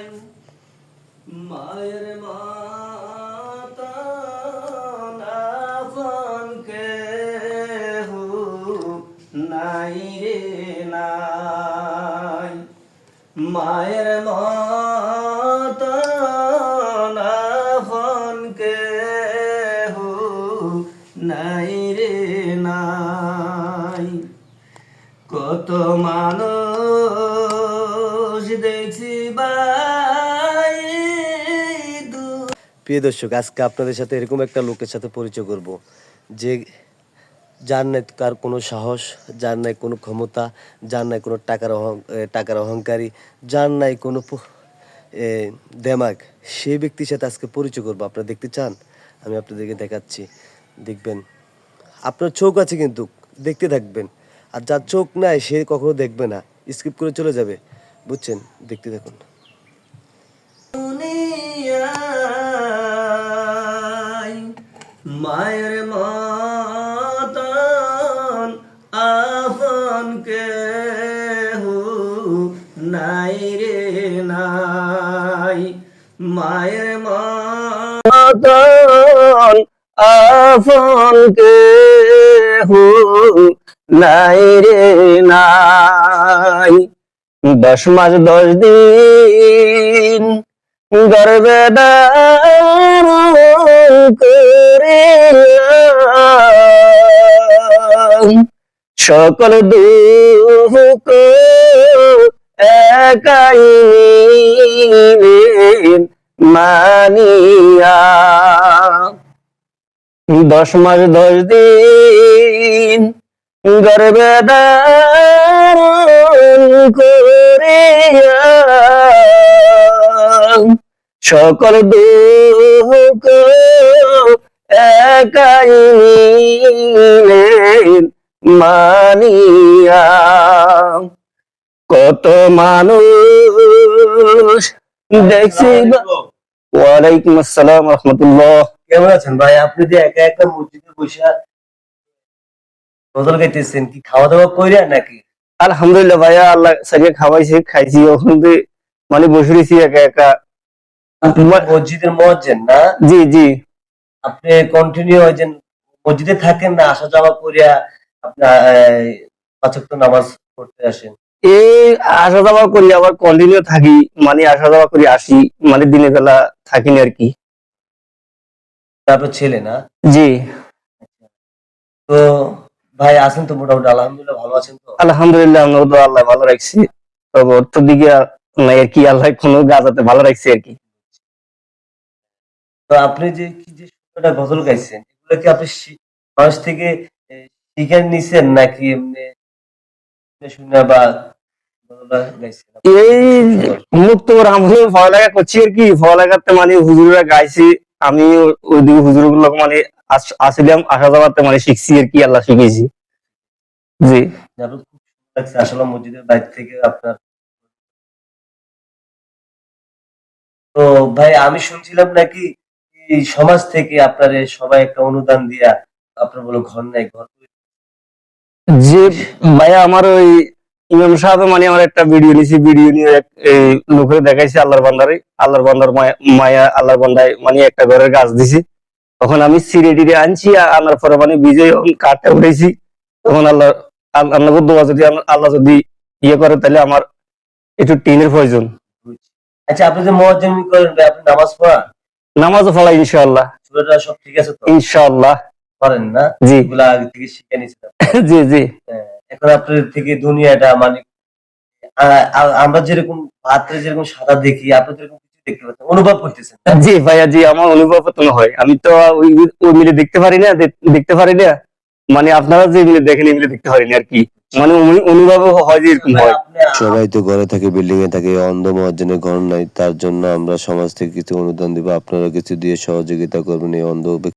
নাই মায়ের মাতা কে হু নাই রে নাই। মায়ের মাতা কে হু নাই রে নাই। কত মানুষ দেখছি প্রিয় দর্শক, আজকে আপনাদের সাথে এরকম একটা লোকের সাথে পরিচয় করব যে যার নাই কার কোনো সাহস, যার নাই কোনো ক্ষমতা, যার নাই কোনো টাকার অহং টাকার অহংকারী, যার নাই কোনো দেমাগ সেই ব্যক্তির সাথে আজকে পরিচয় করব। আপনারা দেখতে চান? আমি আপনাদেরকে দেখাচ্ছি। দেখবেন, আপনার চোখ আছে কিন্তু, দেখতে থাকবেন। আর যার চোখ নাই, সে কখনো দেখবে না। স্কিপ করে চলে যাবে। বুঝছেন? দেখতে থাকুন। আপন কে নাই রে নাই মায়ের মতন আপন কে নাই রে নাই দশ মাস, দশ দিন গর্বে করিলাম। সকল দুঃখ একাই মানিয়া। দশ মাস দশ দিন গর্বে করিয়া। সকল দুঃখ একাই মানিয়া। কত মানুষ দেখছি ওয়ালাইকুম আসসালাম রহমতুল্লাহ। কেমন আছেন ভাই? আপনি যে একা একা মসজিদে বসে গজল গাইতেছেন কি খাওয়া দাওয়া কইরা নাকি? আলহামদুলিল্লাহ ভাইয়া আল্লাহ সারিয়ে খাওয়াইছে খাইছি। ওখান থেকে মানে বসে রয়েছি একা একা। আপনি মসজিদের মসজিদ না? জি জি। আপনি কন্টিনিউ যে মসজিদে থাকেন না আসা যাওয়া করিয়া আপনার নামাজ পড়তে আসেন। এই আসা যাওয়া করি আবার কন্টিনিউ থাকি মানে আসা যাওয়া করি আসি মানে দিনের বেলা থাকি না আর কি। তারপর ছেলে না? জি। তো ভাই আছেন তো মোটামুটি আলহামদুলিল্লাহ ভালো আছেন তো? আলহামদুলিল্লাহ আমরা তো আল্লাহ ভালো রাখছি। তবে তো দিকে নাই আর কি আল্লাহ কোনো গাজাতে ভালো রাখছি আর কি। তো আপনি যে কি যে সুন্দরটা গজল গাইছেন এগুলো কি আপনি মানুষ থেকে শিখে নিছেন নাকি এমনি শুনে বা এই আমলে পড়ালেখা করছি আর কি পড়ালেখাতে মানে হুজুররা গাইছি আমি ও- ওইদিকে হুজুরগুলো মানে আস- আসিলাম আসা যাওয়াতে মানে শিখছি আর কি আল্লাহ শিখেছি জি। আসলে মসজিদের বাইরে থেকে আপনার। তো ভাই আমি শুনছিলাম নাকি সমাজ থেকে আপনার সবাই একটা অনুদান দিয়া আপনার বলো ঘর নাই ঘর যে ভাইয়া আমার ওই ইমাম সাহেব মানে আমার একটা ভিডিও নিয়েছি ভিডিও নিয়ে এক- এই লোকের দেখাইছি আল্লাহর বান্দারে। আল্লাহর বান্দার মায়া- আল্লাহর বান্দায় মানে একটা ঘরের গাছ দিছি। তখন আমি সিঁড়ি টিড়ে আনছি আনার পরে মানে বিজয় কাঠটা উঠেছি তখন আল্লাহ আল্লাহ দোয়া যদি আল্লাহ- যদি ইয়ে করে তাহলে আমার একটু টিনের প্রয়োজন। আচ্ছা আপনি যে মহাজন করেন আপনি নামাজ পড়ান? নামাজও ফলা ইনশাআল্লাহ। সব ঠিক আছে ইনশাআল্লাহ। করেন না। জি। এগুলা আগে থেকে শিখে নিয়েছেন জি জি। এখন আপনাদের থেকে দুনিয়াটা মানে আমরা যেরকম পাত্রে যেরকম সাদা দেখি আপনি যেরকম কিছু দেখতে অনুভব করতেছেন। জি ভাইয়া জি আমার অনুভব তো হয়। আমি তো ওই মিলে দেখতে পারি না দেখতে পারি না। মানে আপনারা যে মিলে দেখেন এই মিলে দেখতে পারি না আর কি। মানে অনুভব হয় যে এরকম হয়। সবাই তো ঘরে থাকে বিল্ডিং এ থাকে অন্ধ মহাজনের ঘর নাই তার জন্য আমরা সমাজ থেকে কিছু অনুদান দিব আপনারা কিছু দিয়ে সহযোগিতা করবেন এই অন্ধ